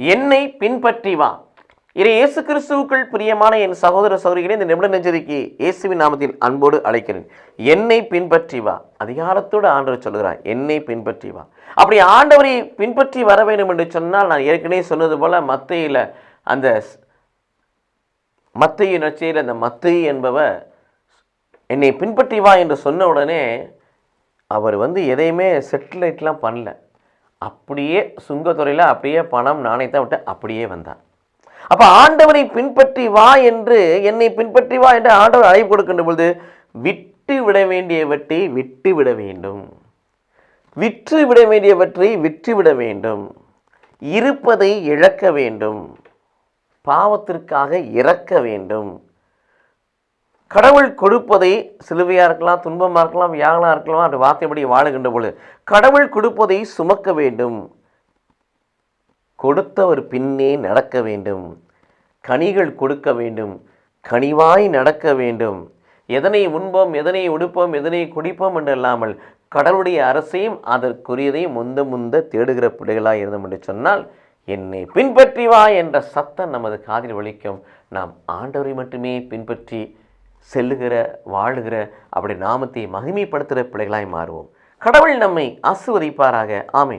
என்னை பின்பற்றி வா. இறை இயேசு கிறிஸ்துவுக்குள் பிரியமான என் சகோதர சகோதரிகளே இந்த நிமிட நெஞ்சதிக்கு இயேசுவின் நாமத்தில் அன்போடு அழைக்கிறேன். என்னை பின்பற்றி வா. அதிகாரத்தோடு ஆண்டவர் சொல்கிறார் என்னை பின்பற்றி வா. அப்படி ஆண்டவரை பின்பற்றி வர வேண்டும் என்று சொன்னால் நான் ஏற்கனவே சொன்னது போல மத்தையில் அந்த மத்தைய நச்சையில் அந்த மத்தை என்பவர் என்னை பின்பற்றி வா என்று சொன்ன உடனே அவர் வந்து எதையுமே செட்டிலைட்லாம் பண்ணல. அப்படியே சுங்கத்துறையில் அப்படியே பணம் நாணயத்தை விட்டு அப்படியே வந்தான். அப்போ ஆண்டவரை பின்பற்றி வா என்று என்னை பின்பற்றி வா என்று ஆண்டவர் அழைப்பு கொடுக்கின்ற பொழுது விட்டு விட வேண்டியவற்றை விட்டு விட வேண்டும். விற்று விட வேண்டியவற்றை விற்று விட வேண்டும். இருப்பதை இழக்க வேண்டும். பாவத்திற்காக இறக்க வேண்டும். கடவுள் கொடுப்பதை சிலுவையாக இருக்கலாம் துன்பமாக இருக்கலாம் வியாகலாக இருக்கலாம் அந்த வார்த்தைப்படி வாழுகின்ற பொழுது கடவுள் கொடுப்பதை சுமக்க வேண்டும். கொடுத்தவர் பின்னே நடக்க வேண்டும். கனிகள் கொடுக்க வேண்டும். கனிவாய் நடக்க வேண்டும். எதனை உண்போம் எதனை உடுப்போம் எதனை குடிப்போம் என்று இல்லாமல் கடவுளுடைய அரசையும் அதற்குரியதையும் முந்த முந்த தேடுகிற பிள்ளைகளாக இருந்தோம் என்று சொன்னால் என்னை பின்பற்றி வா என்ற சத்தம் நமது காதில் ஒழிக்கும் நாம் ஆண்டவரை மட்டுமே பின்பற்றி செல்லுகிற வாழுகிற அப்படி நாமத்தை மகிமைப்படுத்துகிற பிள்ளைகளாய் மாறுவோம். கடவுள் நம்மை ஆசிர்வதிப்பாராக. ஆமை